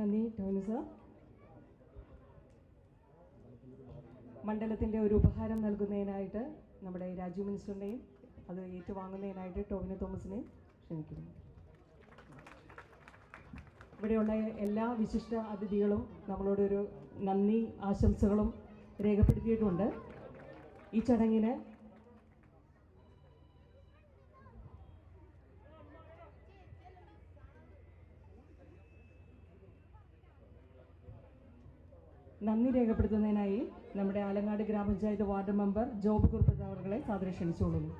നന്ദി ടോനു സാർ. മണ്ഡലത്തിന്റെ ഒരു ഉപഹാരം നൽകുന്നതിനായിട്ട് നമ്മുടെ രാജു മിനിസ്റ്ററിനെയും അത് ഏറ്റുവാങ്ങുന്നതിനായിട്ട് ടോവിനോ തോമസിനെയും ക്ഷണിക്കുന്നു. ഇവിടെയുള്ള എല്ലാ വിശിഷ്ട അതിഥികളും നമ്മളോടൊരു നന്ദി ആശംസകളും രേഖപ്പെടുത്തിയിട്ടുണ്ട്. ഈ ചടങ്ങിന് നന്ദി രേഖപ്പെടുത്തുന്നതിനായി നമ്മുടെ ആലങ്ങാട് ഗ്രാമപഞ്ചായത്ത് വാർഡ് മെമ്പർ ജോബ് കുറുപ്പ് അവരുടെ സാദരം ക്ഷണിച്ചുകൊള്ളുന്നു.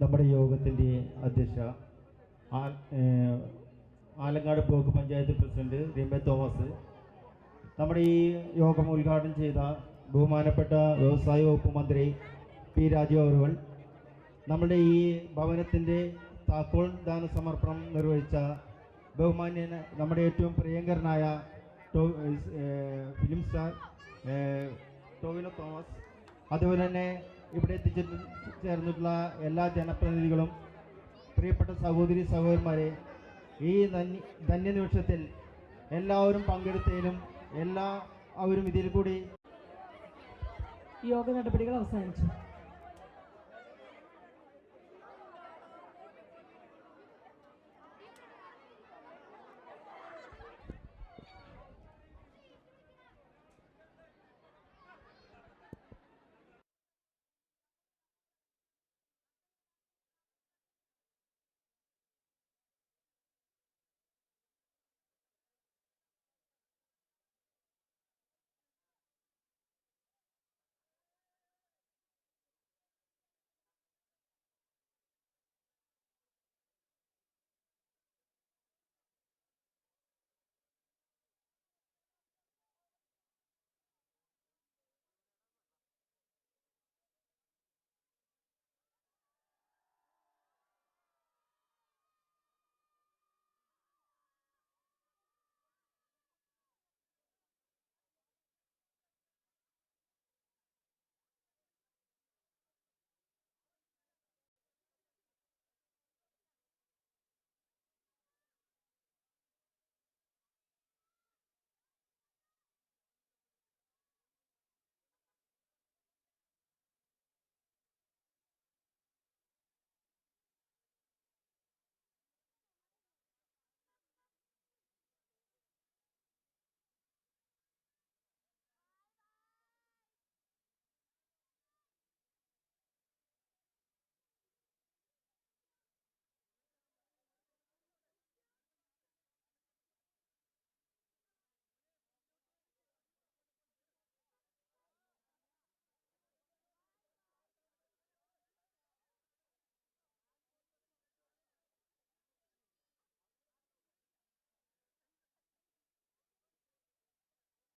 നമ്മുടെ യോഗത്തിന്റെ അധ്യക്ഷ Alangad block panchayat president Ramya Thomas. നമ്മുടെ ഈ യോഗം ഉദ്ഘാടനം ചെയ്ത ബഹുമാനപ്പെട്ട വ്യവസായ വകുപ്പ് മന്ത്രി പി രാജു അവരുകൾ നമ്മുടെ ഈ ഭവനത്തിന്റെ താക്കോൽ ദാന സമർപ്പണം നിർവഹിച്ച ബഹുമാന്യ നമ്മുടെ ഏറ്റവും പ്രിയങ്കരനായ ഫിലിം സ്റ്റാർ ടോവിനോ തോമസ് അതുപോലെ തന്നെ ഇവിടെ എത്തിച്ചു ചേർന്നിട്ടുള്ള എല്ലാ ജനപ്രതിനിധികളും പ്രിയപ്പെട്ട സഹോദരി സഹോദരന്മാരെ ഈ ധന്യ നിമിഷത്തിൽ എല്ലാവരും പങ്കെടുത്തതിനും എല്ലാ അവരും ഇതിൽ കൂടി യോഗ നടപടികൾ അവസാനിച്ചു.